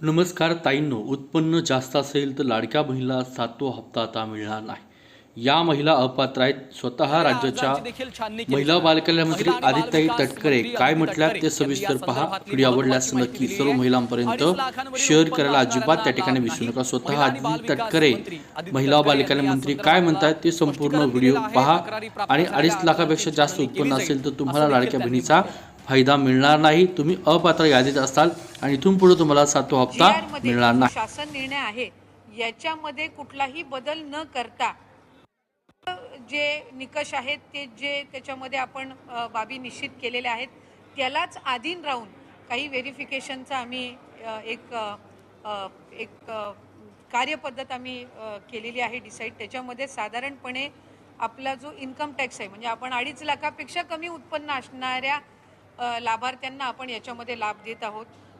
नमस्कार ताईंनो उत्पन्न जास्त असेल तर लाडक्या महिला सातवा हप्ता आता मिळणार नाही. या महिला अपात्र आहेत. स्वतः राज्याच्या महिला बालकल्याण मंत्री आदित्यताई तटकरे काय म्हटल्यात ते सविस्तर पहा. व्हिडिओ आवडल्यास नक्की सर्व महिलांपर्यंत शेअर करायला अजिबात त्या ठिकाणी विसरू नका. स्वतः आदित्य तटकरे महिला बालकल्याण मंत्री काय म्हणतात ते संपूर्ण व्हिडिओ पहा. आणि अडीच लाखापेक्षा जास्त उत्पन्न असेल तर तुम्हाला लाडक्या बहिणीचा फायदा मिळणार नाही. तुम्ही अपात्र यादीत असाल. आणि इथून पुढे तुम्हाला सातवा हप्ता मिळणार नाही. शासन निर्णय आहे याच्यामध्ये कुठलाही बदल न करता जे निकष आहेत ते जे त्याच्यामध्ये आपण बाबी निश्चित केलेल्या आहेत त्यालाच अधीन राहून काही व्हेरिफिकेशनचा आम्ही एक एक कार्यपद्धत आम्ही केलेली आहे डिसाईड. त्याच्यामध्ये साधारणपणे आपला जो इन्कम टॅक्स आहे म्हणजे आपण अडीच लाखापेक्षा कमी उत्पन्न असणाऱ्या लाभार्थ्यांना आपण याच्यामध्ये लाभ देत आहोत.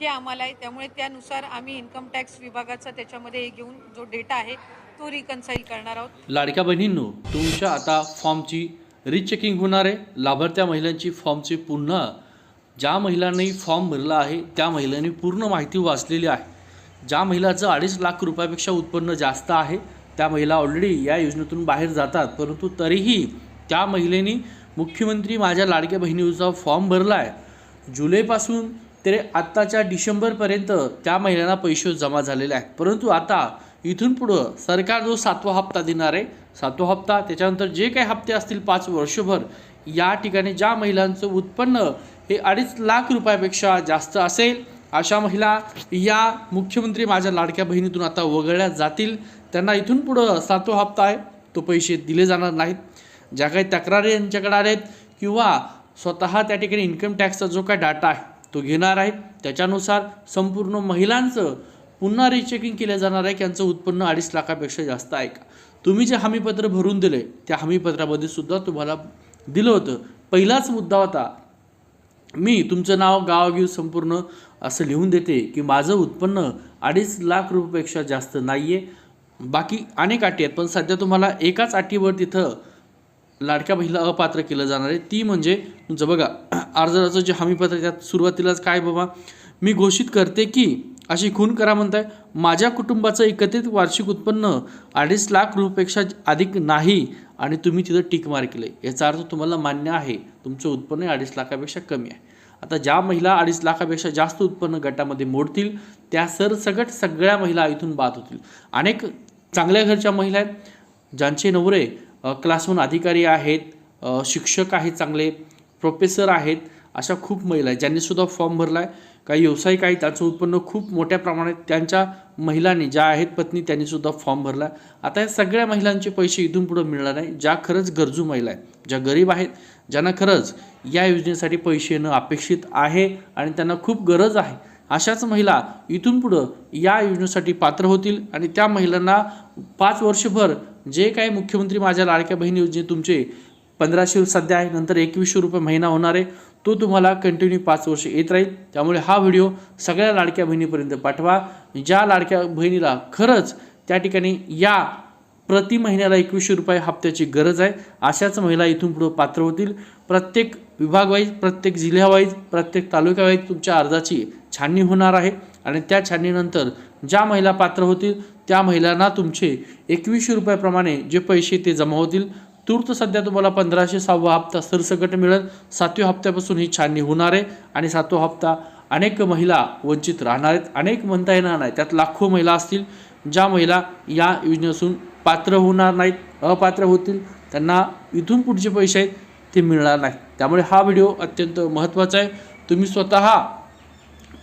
हे आम्हाला आहे. त्यामुळे त्यानुसार आम्ही इन्कम टॅक्स विभागाचा त्याच्यामध्ये घेऊन जो डेटा आहे तो रिकन्साईल करणार आहोत. लाडक्या बहिणींनो तुमच्या आता फॉर्मची रिचेकिंग होणार आहे. लाभार्थ्या महिलांची फॉर्मची पुन्हा ज्या महिलांनी फॉर्म भरला आहे त्या महिलांनी पूर्ण माहिती वाचलेली आहे. ज्या महिलाचं अडीच लाख रुपयापेक्षा उत्पन्न जास्त आहे त्या महिला ऑलरेडी या योजनेतून बाहेर जातात. परंतु तरीही त्या महिलेनी मुख्यमंत्री माझ्या लाडक्या बहिणीचा फॉर्म भरला आहे जुलैपासून ते आत्ताच्या डिसेंबरपर्यंत त्या महिलांना पैसे जमा झालेले आहेत. परंतु आता इथून पुढं सरकार जो सातवा हप्ता देणार आहे सातवा हप्ता त्याच्यानंतर जे काही हप्ते असतील पाच वर्षभर या ठिकाणी ज्या महिलांचं उत्पन्न हे अडीच लाख रुपयापेक्षा जास्त असेल अशा महिला या मुख्यमंत्री माझ्या लाडक्या बहिणीतून आता वगळल्या जातील. त्यांना इथून पुढं सातवा हप्ता आहे तो पैसे दिले जाणार नाहीत. ज्या काही तक्रारी यांच्याकडे आहेत किंवा स्वतः त्या ठिकाणी इन्कम टॅक्सचा जो काय डाटा आहे तो घेणार आहे. त्याच्यानुसार संपूर्ण महिलांचं पुन्हा रिचेकिंग केलं जाणार आहे की यांचं उत्पन्न अडीच लाखापेक्षा जास्त आहे का? तुम्ही जे हमीपत्र भरून दिले त्या हमीपत्रामध्ये सुद्धा तुम्हाला दिलं होतं. पहिलाच मुद्दा होता मी तुमचं नाव गावागीव संपूर्ण असं लिहून देते की माझं उत्पन्न अडीच लाख रुपयापेक्षा जास्त नाही आहे बाकी अनेक अटी आहेत पण सध्या तुम्हाला एकाच अटीवर तिथं लाडक्या बहिणीला अपात्र केलं जाणार आहे. ती म्हणजे तुमचं बघा अर्जदाराचं जे हमीपत्र त्यात सुरुवातीलाच काय बाबा मी घोषित करते की अशी खून करा म्हणताय माझ्या कुटुंबाचं एकत्रित वार्षिक उत्पन्न अडीच लाख रुपयेपेक्षा अधिक नाही आणि तुम्ही तिथं टिक मार केलं. याचा अर्थ तुम्हाला मान्य आहे तुमचं उत्पन्न अडीच लाखापेक्षा कमी आहे. आता ज्या महिला अडीच लाखापेक्षा जास्त उत्पन्न गटामध्ये मोडतील त्या सरसगट सगळ्या महिला इथून बाद होतील. अनेक चांगल्या घरच्या महिला आहेत ज्यांचे नवरे अ, क्लास वन अधिकारी आहेत शिक्षक आहेत चांगले प्रोफेसर आहेत अशा खूप महिला आहेत ज्यांनीसुद्धा फॉर्म भरला आहे काही व्यावसायिक आहेत त्यांचं उत्पन्न खूप मोठ्या प्रमाणात त्यांच्या महिलांनी ज्या आहेत पत्नी त्यांनीसुद्धा फॉर्म भरला आहे. आता या सगळ्या महिलांचे पैसे इथून पुढं मिळणार नाही ज्या खरंच गरजू महिला आहेत ज्या गरीब आहेत ज्यांना खरंच या योजनेसाठी पैसे येणं अपेक्षित आहे आणि त्यांना खूप गरज आहे अशाच महिला इथून पुढं या योजनेसाठी पात्र होतील आणि त्या महिलांना पाच वर्षभर जे काही मुख्यमंत्री माझ्या लाडक्या बहिणी योजने तुमचे पंधराशे सध्या आहे नंतर एकवीसशे रुपये महिना होणार आहे तो तुम्हाला कंटिन्यू पाच वर्ष येत राहील. त्यामुळे हा व्हिडिओ सगळ्या लाडक्या बहिणीपर्यंत पाठवा. ज्या लाडक्या बहिणीला खरंच त्या ठिकाणी या प्रति महिन्याला एकवीसशे रुपये हप्त्याची गरज आहे अशाच महिला इथून पुढं पात्र होतील. प्रत्येक विभागवाईज प्रत्येक जिल्ह्यावाईज प्रत्येक तालुक्यावाईज तुमच्या अर्जाची छाननी होणार आहे. आणि त्या छाननीनंतर ज्या महिला पात्र होतील त्या महिलांना तुमचे एकवीसशे रुपयाप्रमाणे जे पैसे ते जमा होतील. तूर्त सध्या तुम्हाला पंधराशे सहावा हप्ता सरसकट मिळेल. सातव्या हप्त्यापासून ही छाननी होणार आहे आणि सातवा हप्ता अनेक महिला वंचित राहणार आहेत. अनेक म्हणता येणार नाही. त्यात लाखो महिला असतील. ज्या महिला या योजनेसून पात्र होणार नाहीत अपात्र होतील त्यांना इथून पुढचे पैसे आहेत ते मिळणार नाहीत. त्यामुळे हा व्हिडिओ अत्यंत महत्त्वाचा आहे. तुम्ही स्वतः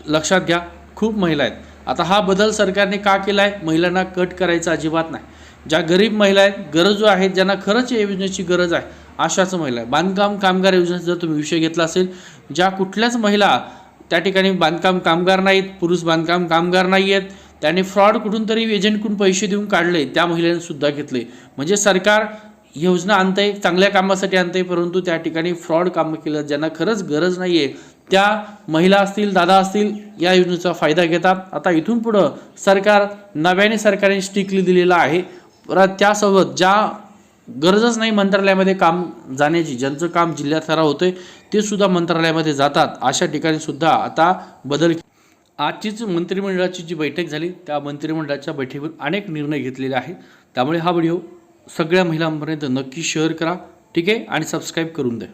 लक्षात घ्या. खूप महिला आहेत. आता हा बदल सरकारने का केला आहे महिलांना कट करायचा अजिबात नाही. ज्या गरीब महिला आहेत गरजू आहेत ज्यांना खरंच या योजनेची गरज आहे अशाच महिला आहे बांधकाम कामगार योजनेचा जर तुम्ही विषय घेतला असेल ज्या कुठल्याच महिला त्या ठिकाणी बांधकाम कामगार नाहीत पुरुष बांधकाम कामगार नाही आहेत त्याने फ्रॉड कुठून तरी एजंटकडून पैसे देऊन काढले त्या महिलांनी सुद्धा घेतले. म्हणजे सरकार योजना आणताय चांगल्या कामासाठी आणताय परंतु त्या ठिकाणी फ्रॉड कामं केलं ज्यांना खरंच गरज नाही आहे त्या महिला असतील दादा असतील या योजनेचा फायदा घेतात. आता इथून पुढं सरकार नव्याने सरकारने स्टिकली दिलेलं आहे. परत त्यासोबत ज्या गरजच नाही मंत्रालयामध्ये काम जाण्याची ज्यांचं काम जिल्ह्यात ठराव होतंय ते सुद्धा मंत्रालयामध्ये जातात. अशा ठिकाणी सुद्धा आता बदल आजचीच मंत्रिमंडळाची जी बैठक झाली त्या मंत्रिमंडळाच्या बैठकीवर अनेक निर्णय घेतलेले आहेत. त्यामुळे हा व्हिडिओ सगळ्या महिलांपर्यंत नक्की शेअर करा ठीक आहे? आणि सबस्क्राईब करून द्या.